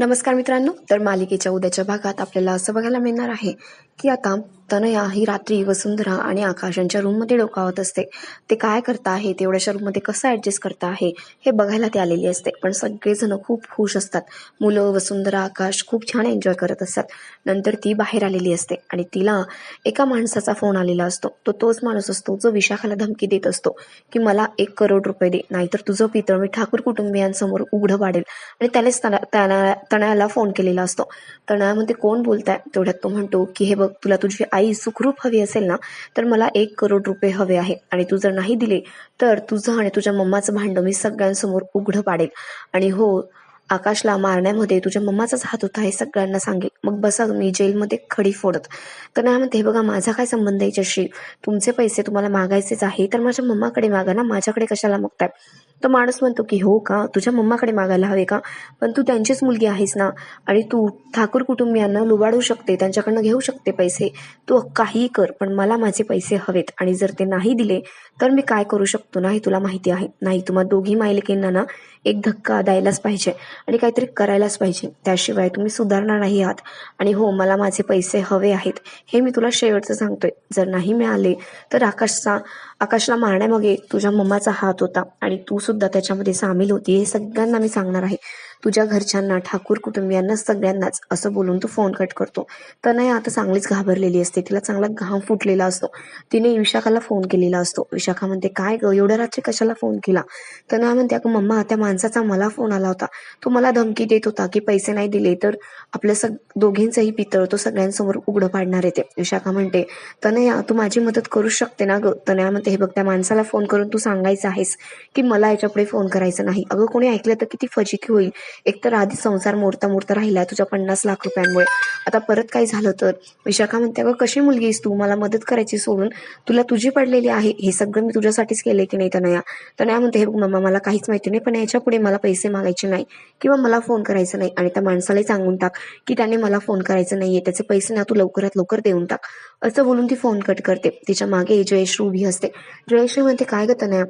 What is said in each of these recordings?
नमस्कार मित्रांनो तर मालिकेच्या उद्याच्या भागात आपल्याला असं बघायला मिळणार आहे की आता तनया ही रात्री वसुंधरा आणि आकाश यांच्या रूममध्ये डोकावत असते. ते काय करता आहे? तेवढ्याच्या रूममध्ये कसं ॲडजस्ट करता आहे? हे बघायला ती आलेली असते. पण सगळेजण खूप खुश असतात. मुलं वसुंधरा आकाश खूप छान एन्जॉय करत असतात. नंतर ती बाहेर आलेली असते आणि तिला एका माणसाचा फोन आलेला असतो. तो तोच माणूस असतो जो विशाखाला धमकी देत असतो की मला एक करोड रुपये दे नाहीतर तुझं पितळ मी ठाकूर कुटुंबियांसमोर उघडं पाडेल. आणि त्यानेच तणा- तणा- तनयाला फोन केलेला असतो. तनयामध्ये कोण बोलताय? तेवढ्यात तो म्हणतो की हे बघ तुला तुझी आई सुखरूप हवी असेल ना तर मला एक करोड रुपये हवे आहे. आणि तू जर नाही दिले तर तुझं आणि तुझ्या मम्माचं भांडं मी सगळ्यांसमोर उघडं पाडेल. आणि हो आकाशला मारण्यामध्ये तुझ्या मम्माचाच हात होता हे सगळ्यांना सांगेल. मग बसा मी जेलमध्ये खडी फोडत. तर नाही म्हणते हे बघा माझा काय संबंध आहे याच्याशी? तुमचे पैसे तुम्हाला मागायचेच आहे तर माझ्या मम्माकडे मागा ना माझ्याकडे कशाला मागताय? तर माणूस म्हणतो की हो का? तुझ्या मम्माकडे मागायला हवे का? पण तू त्यांचीच मुलगी आहेस ना? आणि तू ठाकूर कुटुंबियांना लुबाडू शकते त्यांच्याकडनं घेऊ शकते पैसे. तू काहीही कर पण मला माझे पैसे हवेत. आणि जर ते नाही दिले तर मी काय करू शकतो ना? हे तुला माहिती आहे. नाही तुम्हा दोघी मायलिकींना ना एक धक्का द्यायलाच पाहिजे आणि काहीतरी करायलाच पाहिजे. त्याशिवाय तुम्ही सुधारणार नाही आहात. आणि हो मला माझे पैसे हवे आहेत. हे मी तुला शेवटचं सांगतोय. जर नाही मिळाले तर आकाशचा आकाशला मारण्यामागे तुझ्या मम्माचा हात होता आणि तू सुद्धा त्याच्यामध्ये सामील होती हे सगळ्यांना मी सांगणार आहे. तुझ्या घरच्यांना ठाकूर कुटुंबियांना सगळ्यांनाच असं बोलून तू फोन कट करतो. तनया आता चांगलीच घाबरलेली असते. तिला चांगला घाम फुटलेला असतो. तिने विशाखाला फोन केलेला असतो. विशाखा म्हणते काय ग एवढ्या रात्री कशाला फोन केला? तनया म्हणते अगं मम्मा त्या माणसाचा मला फोन आला होता. तो मला धमकी देत होता की पैसे नाही दिले तर आपल्या सग दोघींचंही पितळ तो सगळ्यांसमोर उघडं पाडणार येते विशाखा म्हणते तनया तू माझी मदत करू शकते ना ग? तनया म्हणते हे बघ त्या माणसाला फोन करून तू सांगायचं आहेस की मला याच्यापुढे फोन करायचा नाही. अगं कोणी ऐकलं तर किती फजिती होईल. एकतर आधी संसार मोडता मोडता राहिला तुझ्या पन्नास लाख रुपयांमुळे. आता परत काय झालं तर? विशाखा म्हणते अगं कशी मुलगी आहेस तू? मला मदत करायची सोडून. तुला तुझी पडलेली आहे. हे सगळं मी तुझ्यासाठीच केले की नाही तनया? तनया म्हणते हे मम्मा मला काहीच माहिती नाही पण याच्यापुढे मला पैसे मागायचे नाही किंवा मला फोन करायचा नाही. आणि त्या माणसालाही सांगून टाक की त्याने मला फोन करायचा नाहीये. त्याचे पैसे ना तू लवकरात लवकर देऊन टाक. असं बोलून ती फोन कट करते. तिच्यामागे जयश्री उभी असते. जयश्री म्हणते काय ग तनया?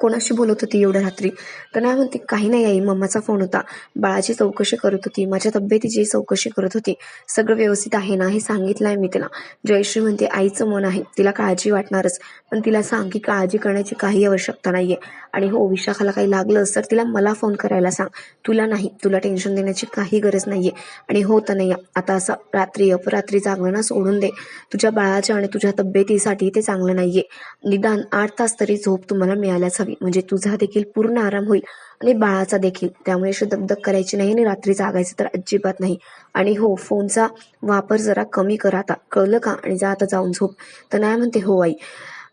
कोणाशी बोलत होती एवढ्या रात्री? तर नाही म्हणते काही नाही आई मम्माचा फोन होता. बाळाची चौकशी करत होती. माझ्या तब्येतीची चौकशी करत होती सगळं व्यवस्थित आहे ना हे सांगितलं आहे मी तिला. जयश्री म्हणते आईचं मन आहे. तिला काळजी वाटणारच. पण तिला सांग की काळजी करण्याची काही आवश्यकता नाहीये. आणि हो विशाखाला काही लागलं तर तिला मला फोन करायला सांग. तुला नाही. तुला टेन्शन देण्याची काही गरज नाहीये. आणि हो नाही आता असं रात्री अपरात्री जागणं ना सोडून दे. तुझ्या बाळाच्या आणि तुझ्या तब्येतीसाठी ते चांगलं नाहीये. निदान आठ तास तरी झोप तुम्हाला मिळायलाच हवी. म्हणजे तुझा देखील पूर्ण आराम होईल आणि बाळाचा देखील. त्यामुळे अशी दगदग करायची नाही आणि रात्री जागायचं तर अजिबात नाही. आणि हो फोनचा वापर जरा कमी करा आता. कळलं का? आणि जा आता जाऊन झोप. तर नाही म्हणते हो आई.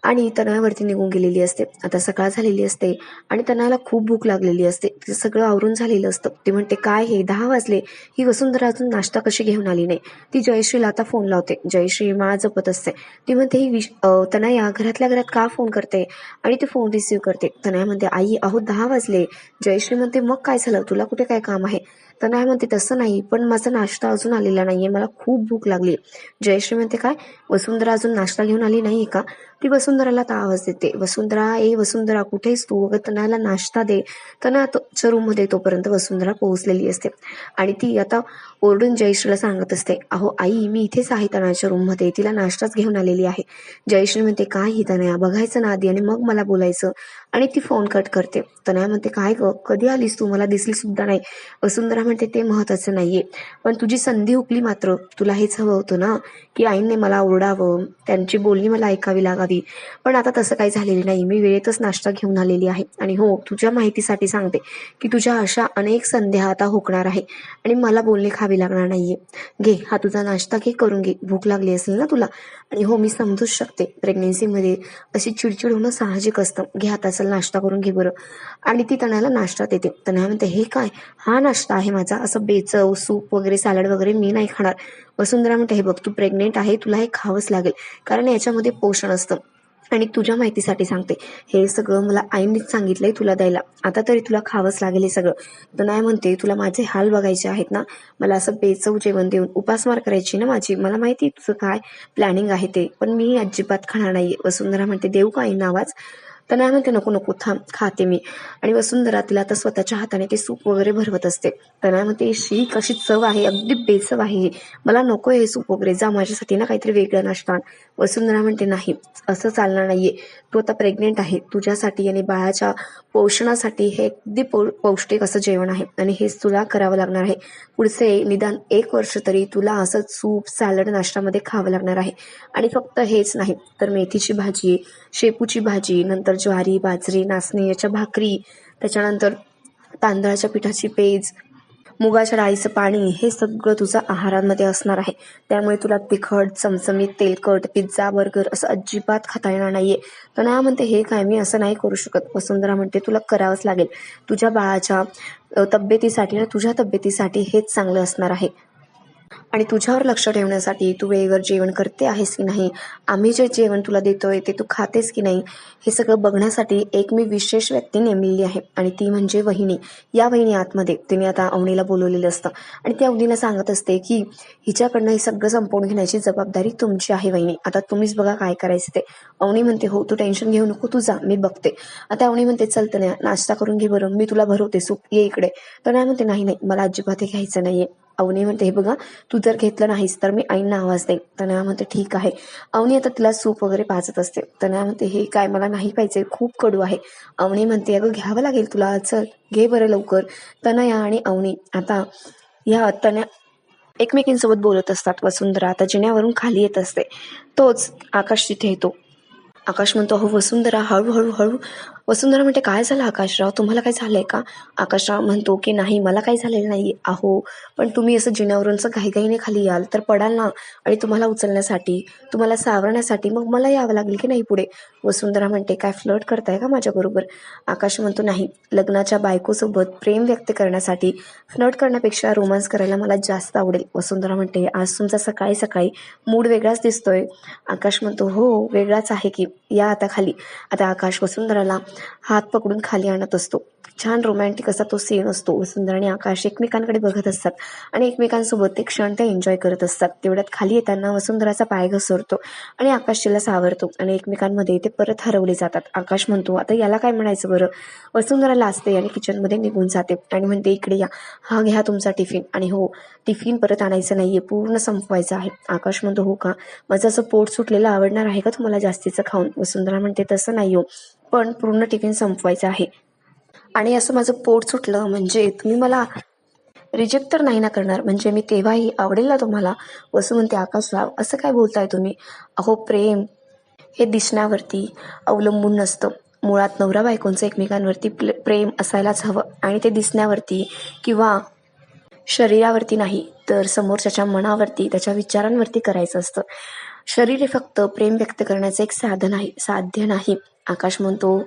आणि तणावरती निघून गेलेली असते. आता सकाळ झालेली असते आणि तणाला खूप भूक लागलेली असते. ते सगळं आवरून झालेलं असतं. ती म्हणते काय हे? दहा वाजले. ही वसुंधरा अजून नाश्ता कशी घेऊन आली नाही? ती जयश्रीला आता फोन लावते. जयश्री माळा जपत असते. ती म्हणते ही विश अं, तनया घरातल्या घरात का फोन करते? आणि ती फोन रिसीव्ह करते. तनया म्हणते आई अहो दहा वाजले. जयश्री म्हणते मग काय झालं? तुला कुठे काय काम आहे? तनया म्हणते तसं नाही पण माझा नाश्ता अजून आलेला नाहीये. मला खूप भूक लागली. जयश्री म्हणते काय? वसुंधरा अजून नाश्ता घेऊन आली नाही का? ती वसुंधराला आवाज देते. वसुंधरा ए वसुंधरा कुठेस तू? अगं नाश्ता दे. तनया रूममध्ये तोपर्यंत वसुंधरा पोहोचलेली असते. आणि ती आता ओरडून जयश्रीला सांगत असते अहो आई मी इथेच आहे तनयाच्या रूममध्ये तिला नाश्ताच घेऊन आलेली आहे. जयश्री म्हणते काय ही तनया बघायचं ना आधी आणि मग मला बोलायचं. आणि ती फोन कट करते. तनया म्हणते काय ग कधी आलीस तू? मला दिसली सुद्धा नाही. वसुंधरा म्हणते ते महत्वाचं नाहीये पण तुझी संधी हुकली मात्र. तुला हेच हवं होतं ना की आईने मला ओरडावं त्यांची बोलणी मला ऐकावी लागावी पण आता तसं काही झालेलं नाही मी वेळेतच नाश्ता घेऊन आलेली आहे. आणि हो तुझ्या माहितीसाठी सांगते की तुझ्या अशा अनेक संध्या आता होकणार आहे. आणि मला बोलणे खावी लागणार नाहीये. घे हा तुझा नाश्ता घे करून घे. भूक लागली असेल ना तुला? आणि हो मी समजूच शकते. प्रेग्नेन्सीमध्ये अशी चिडचिड होणं साहजिक असतं. घे आता चल नाश्ता करून घे बरं. आणि ती तणाला नाश्ता देते. तणा म्हणते हे काय? हा नाश्ता आहे माझा. असं बेचव सूप वगैरे सॅलड वगैरे मी नाही खाणार. वसुंधरा म्हणते हे बघ तू प्रेग्नेंट आहे तुला हे खावंच लागेल. कारण याच्यामध्ये पोषण असतं. आणि तुझ्या माहितीसाठी सांगते. हे सगळं मला आईनेच सांगितलंय तुला द्यायला. आता तरी तुला खावंच लागेल हे सगळं. तर नाही म्हणते तुला माझे हाल बघायचे आहेत ना? मला असं बेचव जेवण देऊन. उपासमार करायची ना माझी? मला माहिती तुझं काय प्लॅनिंग आहे ते. पण मी अजिबात खाणार नाहीये. वसुंधरा म्हणते देऊ का आई नावाच आवाज म्हणते नको नको थांब खाते मी. आणि वसुंधरा तिला आता स्वतःच्या हाताने ते सूप वगैरे भरवत असते. तनया म्हणते शी कशी चव आहे अगदी बेचव आहे मला नको हे सूप वगैरे जा माझ्यासाठी ना काहीतरी वेगळं नाश्ता वसुंधरा म्हणते नाही असं चालणार नाहीये. तू आता प्रेग्नेंट आहे. तुझ्यासाठी आणि बाळाच्या पोषणासाठी हे अगदी पौ पौष्टिक असं जेवण आहे. आणि हेच तुला करावं लागणार आहे. पुढचे निदान एक वर्ष तरी तुला असं सूप सॅलड नाश्त्यामध्ये खावं लागणार आहे. आणि फक्त हेच नाही तर मेथीची भाजी शेपूची भाजी नंतर ज्वारी बाजरी नाचणी याच्या भाकरी त्याच्यानंतर तांदळाच्या पिठाची पेज मुगाच्या डाळीचं पाणी हे सगळं तुझं आहारांमध्ये असणार आहे. त्यामुळे तुला तिखट चमचमीत तेलकट पिझ्झा बर्गर असं अजिबात खाता येणार नाहीये. तर ना म्हणते हे काय मी असं नाही करू शकत. वसुंधरा म्हणते तुला करावंच लागेल. तुझ्या बाळाच्या तब्येतीसाठी ना तुझ्या तब्येतीसाठी हेच चांगलं असणार आहे. आणि तुझ्यावर लक्ष ठेवण्यासाठी तू वेळेवर जेवण करते आहेस की नाही? आम्ही जे जेवण तुला देतोय ते तू खातेस की नाही? हे सगळं बघण्यासाठी एक मी विशेष व्यक्ती नेमलेली आहे आणि ती म्हणजे वहिनी. या वहिनी आतमध्ये. तिने आता अवनीला बोलवलेलं असतं. आणि ती अवनीला सांगत असते की हिच्याकडनं हे सगळं संपवून घेण्याची जबाबदारी तुमची आहे वहिनी. आता तुम्हीच बघा काय करायचं ते. अवनी म्हणते हो तू टेन्शन घेऊ नको तू जा मी बघते. आता अवनी म्हणते चलतं नाही नाश्ता करून घे बरं मी तुला भरवते सूप ये इकडे. तर नाही म्हणते नाही नाही मला अजिबात हे घ्यायचं नाहीये. अवनी म्हणते हे बघा तू जर घेतलं नाहीस तर मी आईंना आवाज देईन. तनया म्हणते ठीक आहे. अवनी आता तिला सूप वगैरे पाजत असते. तनया म्हणते हे काय मला नाही पाहिजे खूप कडू आहे. अवनी म्हणते अगं घ्यावं लागेल तुला चल घे बरं लवकर. तनया आणि अवनी आता ह्या तनया एकमेकींसोबत बोलत असतात. वसुंधरा आता जिन्यावरून खाली येत असते. तोच आकाश तिथे येतो. आकाश म्हणतो हो वसुंधरा हळूहळू हळू. वसुंधरा म्हणते काय झालं आकाशराव? तुम्हाला काय झालंय का? आकाशराव म्हणतो की नाही मला काही झालेलं नाही आहो. पण तुम्ही असं जिन्यावरून घाईघाईने खाली याल तर पडाल ना आणि तुम्हाला उचलण्यासाठी तुम्हाला सावरण्यासाठी मग मला यावं लागेल की नाही पुढे? वसुंधरा म्हणते काय फ्लर्ट करताय का माझ्याबरोबर? आकाश म्हणतो नाही. लग्नाच्या बायकोसोबत प्रेम व्यक्त करण्यासाठी फ्लर्ट करण्यापेक्षा रोमांस करायला मला जास्त आवडेल. वसुंधरा म्हणते आज तुमचा सकाळी सकाळी मूड वेगळाच दिसतोय. आकाश म्हणतो हो वेगळाच आहे की या आता खाली. आता आकाश वसुंधराला हात पकडून खाली आणत असतो. छान रोमॅन्टिक असा तो सीन असतो. वसुंधरा आणि आकाश एकमेकांकडे बघत असतात आणि एकमेकांसोबत ते क्षण ते एन्जॉय करत असतात. तेवढ्यात खाली येताना वसुंधराचा पाय घसरतो आणि आकाश तिला सावरतो आणि एकमेकांमध्ये ते परत हरवले जातात. आकाश म्हणतो आता याला काय म्हणायचं बरं वसुंधरा असते आणि किचनमध्ये निघून जाते आणि म्हणते इकडे या. हा घ्या तुमचा टिफिन आणि हो टिफिन परत आणायचं नाहीये. पूर्ण संपवायचं आहे. आकाश म्हणतो हो का? माझं असं पोट सुटलेलं आवडणार आहे का तुम्हाला जास्तीचं खाऊन? वसुंधरा म्हणते तसं नाही हो. पण पूर्ण टिफिन संपवायचं आहे. आणि असं माझं पोट सुटलं म्हणजे तुम्ही मला रिजेक्ट तर नाही ना करणार. म्हणजे मी तेव्हाही आवडेल ना तुम्हाला? वसू म्हणते आकाशराव असं काय बोलताय तुम्ही? अहो प्रेम हे दिसण्यावरती अवलंबून नसतं. मुळात नवरा बायकोंचं एकमेकांवरती प्ले- प्रेम असायलाच हवं. आणि ते दिसण्यावरती किंवा शरीरावरती नाही तर समोरच्याच्या मनावरती त्याच्या विचारांवरती करायचं असतं. शरीर हे फक्त प्रेम व्यक्त करण्याचं एक साधन आहे साध्य नाही. आकाश म्हणतो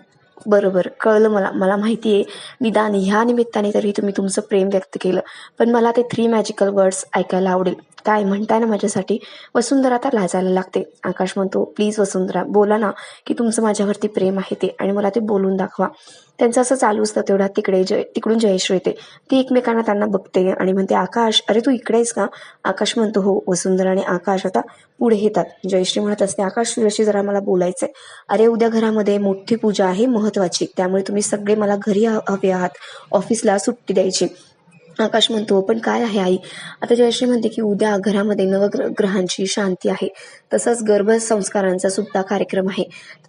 बरोबर. कळलं मला मला माहिती आहे. निदान ह्या निमित्ताने तरी तुम्ही तुमचं प्रेम व्यक्त केलं. पण मला ते थ्री मॅजिकल वर्ड्स ऐकायला आवडेल. काय म्हणताय ना माझ्यासाठी? वसुंधरा तर लाजायला लागते. आकाश म्हणतो प्लीज वसुंधरा बोला ना की तुमचं माझ्यावरती प्रेम आहे ते आणि मला ते बोलून दाखवा. त्यांचं असं चालू असतं तेवढ्यात तिकडे जय तिकडून जयश्री येते. ती एकमेकांना त्यांना बघते आणि म्हणते आकाश अरे तू इकडे आहेस का? आकाश म्हणतो हो वसुंधरा आणि आकाश आता पुढे येतात. जयश्री म्हणत असते आकाश तुझ्याशी जरा मला बोलायचंय. अरे उद्या घरामध्ये मोठी पूजा आहे महत्वाची. त्यामुळे तुम्ही सगळे मला घरी हवे आहात. ऑफिसला सुट्टी द्यायची. आकाश म्हणतो पण काय आहे आई? आता जयश्री म्हणते की उद्या घरामध्ये नवग्र ग्रहांची शांती आहे. तसंच गर्भसंस्कारांचा सुद्धा कार्यक्रम आहे.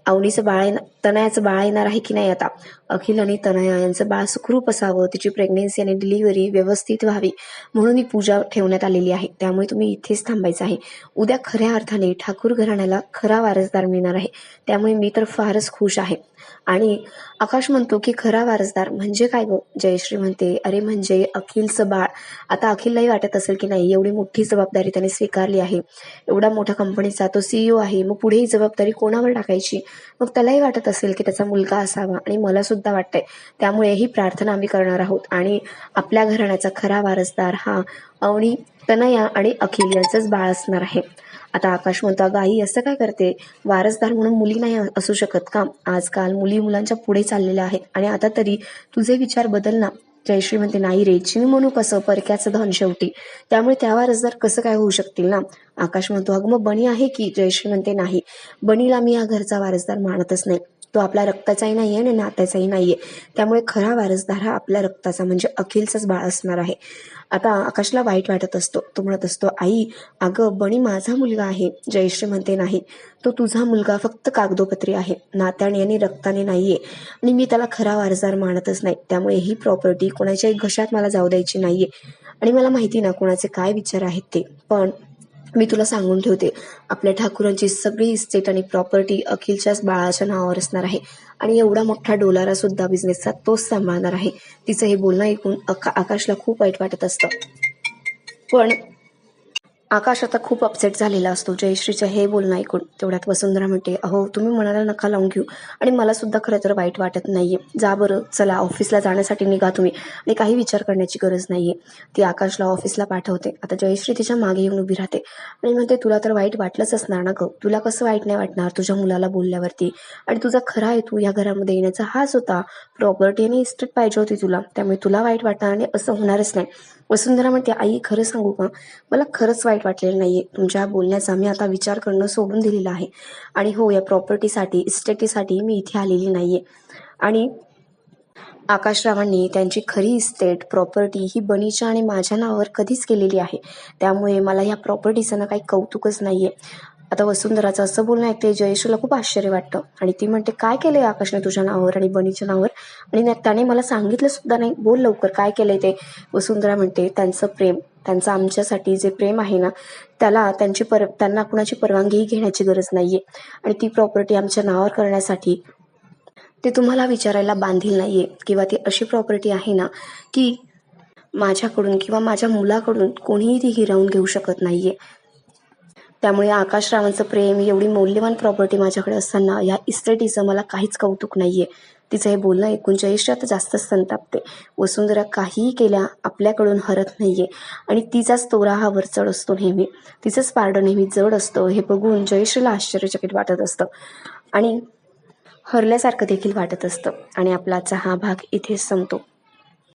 अवनीचं बाळ तनयाचं बाळ येणार आहे की नाही आता? अखिल आणि तनया यांचं बाळ सुखरूप असावं. तिची प्रेग्नेन्सी आणि डिलिव्हरी व्यवस्थित व्हावी म्हणून ही पूजा ठेवण्यात आलेली आहे. त्यामुळे तुम्ही इथेच थांबायचं आहे. उद्या खऱ्या अर्थाने ठाकूर घराण्याला खरा वारसदार मिळणार आहे. त्यामुळे मी तर फारच खुश आहे. आणि आकाश म्हणतो की खरा वारसदार म्हणजे काय गं? जयश्री म्हणते अरे म्हणजे अखिलचं बाळ. आता अखिललाही वाटत असेल की नाही एवढी मोठी जबाबदारी त्याने स्वीकारली आहे. एवढा मोठ्या कंपनीचा तो सीईओ आहे. मग पुढे ही जबाबदारी कोणावर टाकायची? मग त्यालाही वाटत असेल की त्याचा मुलगा असावा. आणि मला सुद्धा वाटतंय त्यामुळे ही प्रार्थना आम्ही करणार आहोत. आणि आपल्या घराण्याचा खरा वारसदार हा अवनी तनया आणि अखिल यांचंच बाळ असणार आहे. आता आकाश म्हणतो गाई आई असं काय करते? वारसदार म्हणून मुली नाही असू शकत का? आजकाल मुली मुलांच्या पुढे चाललेल्या आहेत आणि आता तरी तुझे विचार बदल ना. जयश्री म्हणते नाही रे चिमी म्हणू कसं? परक्याचं धन शेवटी. त्यामुळे त्या वारसदार कसं काय होऊ शकतील ना? आकाश म्हणतो अगं मग बणी आहे की? जयश्री म्हणते नाही. बणीला मी या घरचा वारसदार मानतच नाही. तो आपला रक्ताचाही नाही आहे आणि नात्याचाही नाही आहे त्यामुळे खरा वारसदार हा आपल्या रक्ताचा म्हणजे अखिलचाच बाळ असणार आहे. आता आकाशला वाईट वाटत असतो. तो म्हणत असतो आई अगं बणी माझा मुलगा आहे. जयश्री म्हणते नाही तो तुझा मुलगा फक्त कागदोपत्री आहे. नात्याने आणि रक्ताने नाहीये. आणि मी त्याला खरा वारसदार मानतच नाही. त्यामुळे ही प्रॉपर्टी कोणाच्याही घशात मला जाऊ द्यायची नाहीये. आणि मला माहिती ना कोणाचे काय विचार आहेत ते. पण मी तुला सांगून ठेवते. आपल्या ठाकूरांची सगळी इस्टेट आणि प्रॉपर्टी अखिलच्याच बाळाच्या नावावर असणार आहे. आणि एवढा मोठा डोलारा सुद्धा बिझनेसचा तोच सांभाळणार आहे. तिचं हे बोलणं ऐकून आकाशला खूप वाईट वाटत असतं. पण आकाश आता खूप अपसेट झालेला असतो. जयश्रीचं हे बोलणं ऐकून तेवढ्यात वसुंधरा म्हणते अहो तुम्ही मनाला नका लावून घेऊ. आणि मला सुद्धा खरं तर वाईट वाटत नाहीये. जा बरं चला ऑफिसला जाण्यासाठी निघा तुम्ही. आणि काही विचार करण्याची गरज नाहीये. ती आकाशला ऑफिसला पाठवते. आता जयश्री तिच्यामागे येऊन उभी राहते. आणि म्हणते तुला तर वाईट वाटलंच असणार ना ग. तुला कसं वाईट नाही वाटणार तुझ्या मुलाला बोलल्यावरती? आणि तुझा खरा हेतू या घरामध्ये येण्याचा हाच होता. प्रॉपर्टी आणि इस्टेट पाहिजे होती तुला. त्यामुळे तुला वाईट वाटणार आणि असं होणारच नाही. वसुंधरा म्हणते आई खरं सांगू का? मला खरंच वाईट वाटलेलं नाहीये. तुमच्या बोलण्याचा मी आता विचार करणं सोडून दिलेला आहे. आणि हो या प्रॉपर्टीसाठी इस्टेटीसाठी मी इथे आलेली नाहीये. आणि आकाशरावांनी त्यांची खरी इस्टेट प्रॉपर्टी ही बनीच्या आणि माझ्या नावावर कधीच केलेली आहे. त्यामुळे मला या प्रॉपर्टीचं ना काही कौतुकच नाहीये. आता वसुंधराचं असं बोलणं ऐकते जयेशला खूप आश्चर्य वाटतं. आणि ती म्हणते काय केलंय आकाशने तुझ्या नावावर आणि बनीच्या नावावर? आणि त्याने मला सांगितलं सुद्धा नाही. बोल लवकर काय केलंय ते? वसुंधरा म्हणते त्यांचं प्रेम त्यांचं आमच्यासाठी जे प्रेम आहे ना त्याला त्यांची पर त्यांना कुणाची परवानगीही घेण्याची गरज नाहीये. आणि ती प्रॉपर्टी आमच्या नावावर करण्यासाठी ते तुम्हाला विचारायला बांधील नाहीये. किंवा ती अशी प्रॉपर्टी आहे ना की माझ्याकडून किंवा माझ्या मुलाकडून कोणीही ती हिरावून घेऊ शकत नाहीये. त्यामुळे आकाशरावांचं प्रेम एवढी मौल्यवान प्रॉपर्टी माझ्याकडे असताना या इस्टेटीचं मला काहीच कौतुक नाहीये. तिचं हे बोलणं ऐकून जयश्री आता जास्तच संतापते वसुंधरा काहीही केल्या आपल्याकडून हरत नाहीये. आणि तिचाच तोरा हा वरचढ असतो नेहमी. तिचंच पारडं नेहमी जड असतं. हे बघून जयश्रीला आश्चर्यचकित वाटत असतं. आणि हरल्यासारखं देखील वाटत असतं. आणि आपलाचा हा भाग इथेच संपतो.